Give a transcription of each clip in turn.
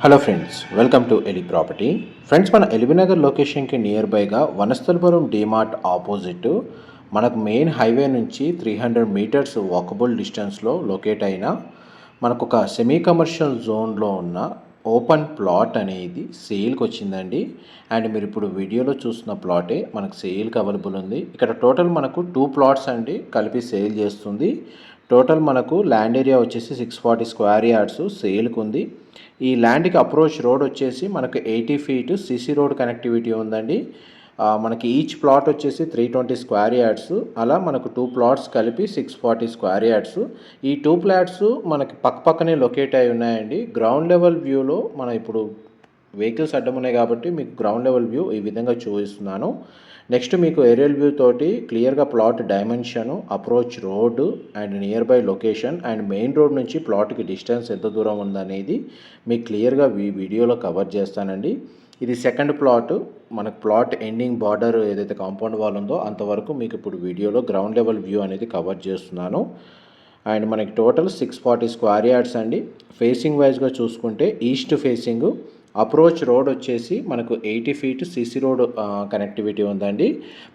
Hello friends welcome to ఎలి property friends మన ఎలిబినగర్ లొకేషన్కి నియర్ బైగా వనస్థలపురం డిమార్ట్ ఆపోజిట్ మనకు మెయిన్ హైవే నుంచి త్రీ హండ్రెడ్ మీటర్స్ వాకబుల్ డిస్టెన్స్లో లొకేట్ అయిన మనకు ఒక సెమీ కమర్షియల్ జోన్లో ఉన్న ఓపెన్ ప్లాట్ అనేది సేల్కి వచ్చిందండి అండ్ మీరు ఇప్పుడు వీడియోలో చూస్తున్న ప్లాటే మనకు సేల్కి అవైలబుల్ ఉంది. ఇక్కడ టోటల్ మనకు టూ ప్లాట్స్ అండి కలిపి సేల్ చేస్తుంది. టోటల్ మనకు ల్యాండ్ ఏరియా వచ్చేసి సిక్స్ ఫార్టీ స్క్వేర్ యార్డ్స్ సేల్కి ఉంది. ఈ ల్యాండ్కి అప్రోచ్ రోడ్ వచ్చేసి మనకు eighty feet CC road connectivity ఉందండి. మనకి ఈచ్ ప్లాట్ వచ్చేసి త్రీ ట్వంటీ స్క్వేర్ యార్డ్స్. అలా మనకు టూ ప్లాట్స్ కలిపి సిక్స్ ఫార్టీ స్క్వేర్ యార్డ్స్. ఈ టూ ప్లాట్స్ మనకి పక్క పక్కనే లొకేట్ అయి ఉన్నాయండి. గ్రౌండ్ లెవెల్ వ్యూలో మనం ఇప్పుడు వెహికల్స్ అడ్డం ఉన్నాయి కాబట్టి మీకు గ్రౌండ్ లెవెల్ వ్యూ ఈ విధంగా చూపిస్తున్నాను. నెక్స్ట్ మీకు ఏరియల్ వ్యూ తోటి క్లియర్గా plot dimension approach road and near by location and main road నుంచి ప్లాట్కి డిస్టెన్స్ ఎంత దూరం ఉందనేది మీకు క్లియర్గా ఈ వీడియోలో కవర్ చేస్తానండి. ఇది సెకండ్ ప్లాట్ మనకు ప్లాట్ ఎండింగ్ బార్డర్ ఏదైతే కాంపౌండ్ వాల్ ఉందో అంతవరకు మీకు ఇప్పుడు వీడియోలో గ్రౌండ్ లెవెల్ వ్యూ అనేది కవర్ చేస్తున్నాను. అండ్ మనకి total six forty square yards అండి. ఫేసింగ్ వైజ్గా చూసుకుంటే ఈస్ట్ ఫేసింగ్ అప్రోచ్ రోడ్ వచ్చేసి మనకు eighty feet CC road connectivity ఉందండి.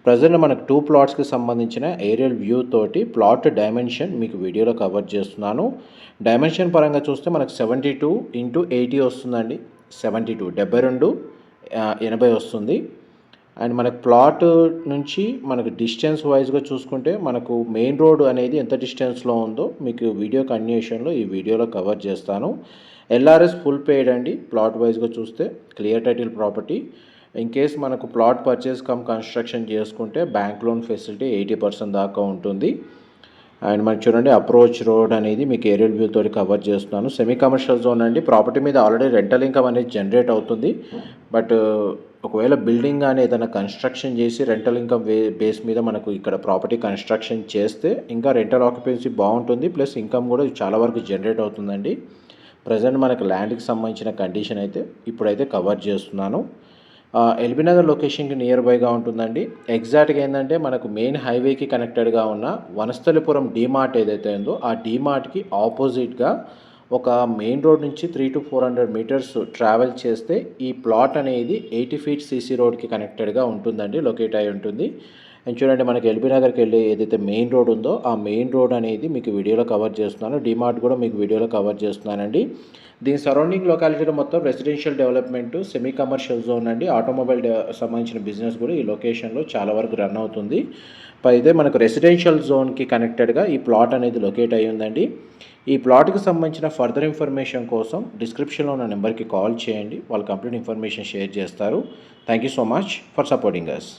ప్రజెంట్ మనకు టూ ప్లాట్స్కి సంబంధించిన ఏరియల్ వ్యూ తోటి ప్లాట్ డైమెన్షన్ మీకు వీడియోలో కవర్ చేస్తున్నాను. డైమెన్షన్ పరంగా చూస్తే మనకు సెవెంటీ టూ ఇంటూ ఎయిటీ వస్తుందండి. సెవెంటీ టూ డెబ్బై రెండు ఎనభై వస్తుంది. అండ్ మనకు ప్లాట్ నుంచి మనకు డిస్టెన్స్ వైజ్గా చూసుకుంటే మనకు మెయిన్ రోడ్ అనేది ఎంత డిస్టెన్స్లో ఉందో మీకు వీడియో కంటిన్యూషన్లో ఈ వీడియోలో కవర్ చేస్తాను. ఎల్ఆర్ఎస్ ఫుల్ పేడ్ అండి ప్లాట్ వైజ్గా చూస్తే clear title property in case మనకు ప్లాట్ పర్చేస్ కమ్ కన్స్ట్రక్షన్ చేసుకుంటే bank loan facility eighty percent దాకా ఉంటుంది. అండ్ మనకి చూడండి అప్రోచ్ రోడ్ అనేది మీకు ఏరియల్ వ్యూ తోటి కవర్ చేస్తున్నాను. సెమీ కమర్షియల్ జోన్ అండి ప్రాపర్టీ మీద ఆల్రెడీ రెంటల్ ఇన్కమ్ అనేది జనరేట్ అవుతుంది. బట్ ఒకవేళ బిల్డింగ్ కానీ ఏదైనా కన్స్ట్రక్షన్ చేసి రెంటల్ ఇన్కమ్ వే బేస్ మీద మనకు ఇక్కడ ప్రాపర్టీ కన్స్ట్రక్షన్ చేస్తే ఇంకా రెంటల్ ఆక్యుపెన్సీ బాగుంటుంది. ప్లస్ ఇన్కమ్ కూడా చాలా వరకు జనరేట్ అవుతుందండి. ప్రజెంట్ మనకు ల్యాండ్కి సంబంధించిన కండిషన్ అయితే ఇప్పుడైతే కవర్ చేస్తున్నాను. ఎల్బీ నగర్ లొకేషన్కి నియర్ బైగా ఉంటుందండి. ఎగ్జాక్ట్గా ఏంటంటే మనకు మెయిన్ హైవేకి కనెక్టెడ్గా ఉన్న వనస్థలిపురం డీమార్ట్ ఏదైతే ఉందో ఆ డీమార్ట్కి ఆపోజిట్గా ఒక మెయిన్ రోడ్ నుంచి three to four hundred meters travel చేస్తే ఈ ప్లాట్ అనేది ఎయిటీ ఫీట్ సీసీ రోడ్కి కనెక్టెడ్గా ఉంటుందండి లొకేట్ అయి ఉంటుంది. చూడండి మనకి ఎల్బీ నగర్కి వెళ్ళి ఏదైతే మెయిన్ రోడ్ ఉందో ఆ మెయిన్ రోడ్ అనేది మీకు వీడియోలో కవర్ చేస్తున్నాను. డిమార్ట్ కూడా మీకు వీడియోలో కవర్ చేస్తున్నానండి. దీని సరౌండింగ్ లొకాలిటీలో మొత్తం residential development semi commercial zone అండి ఆటోమొబైల్ సంబంధించిన బిజినెస్ కూడా ఈ లొకేషన్లో చాలా వరకు రన్ అవుతుంది. అయితే మనకు రెసిడెన్షియల్ జోన్కి కనెక్టెడ్గా ఈ ప్లాట్ అనేది లొకేట్ అయ్యి ఉందండి. ఈ ప్లాట్కి సంబంధించిన ఫర్దర్ ఇన్ఫర్మేషన్ కోసం డిస్క్రిప్షన్లో ఉన్న నెంబర్కి కాల్ చేయండి. వాళ్ళు కంప్లీట్ ఇన్ఫర్మేషన్ షేర్ చేస్తారు. Thank you so much for supporting us